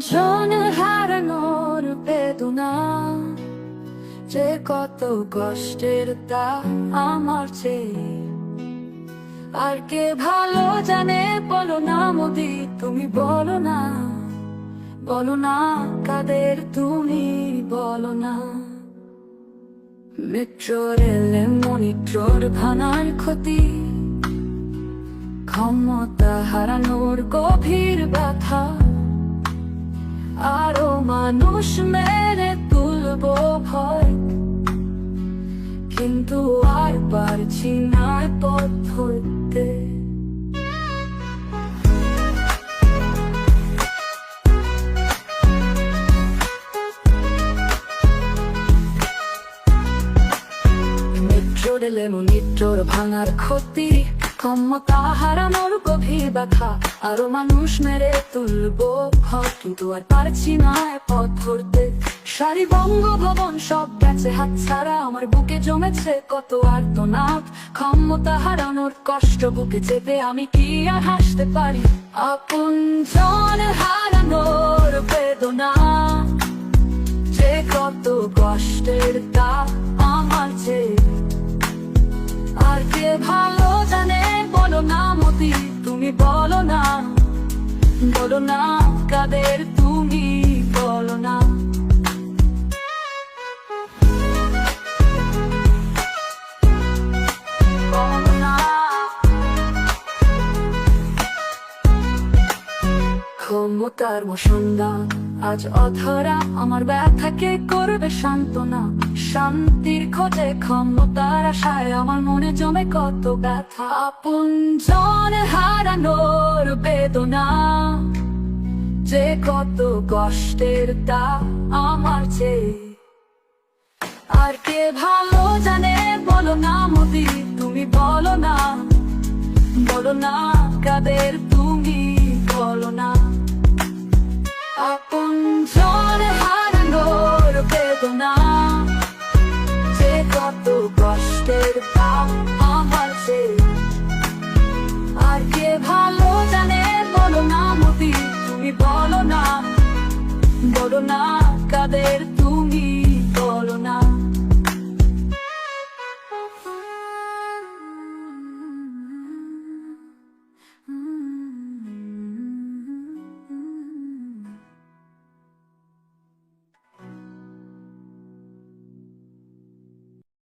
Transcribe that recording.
জন হারানোর বেদনা যে কত কষ্টের তা আমার চেয়ে আর কে ভালো জানে বলো না মোদি তুমি বলো না বলো না কাদের তুমি বলো না মেট্রোর এলে মনিট্রোর ক্ষতি ক্ষমতা হারানোর গভীর ব্যথা আরও মানুষ মেরে তুলবো ভয়। কিন্তু আর পারছি না পথ ধরতে। মেট্রো রেলে মনিট্রোর ভাঙার ক্ষতি ক্ষমতা হারানোর গভীর ব্যথা আরও মানুষ মেরে তুলবো কিন্তু আর পারছি না পথ ধরতে। সারি বঙ্গভবন সব গেছে, হাত ছাড়া আমার বুকে জমেছে কত আর্তনাদ। ক্ষমতা হারানোর কষ্ট বুকে চেপে আমি কি আর হাসতে পারি? আপন জন হারানোর বেদনা, যে কত কষ্টের তা আমার চেয়ে। আর কে ভালো বলো না মতি তুমি বলো না। বলো না কাদের তুমি বলো না। ক্ষমতার মসন্দা আজ অধরা আমার ব্যথাকে করবে সান্ত্বনা? শান্তির খোঁজে ক্ষমতার আশায় আমার মনে জমে কত ব্যথা। আপন জন হারানোর বেদনা, যে কত কষ্টের তা আমার চেয়ে। আর কে ভালো জানে বলো না মোদি, তুমি বলো না বলো না কাদের তুমি। আর কে ভালো জানে বলো না মতি তুমি বলো না। বলো না কাদের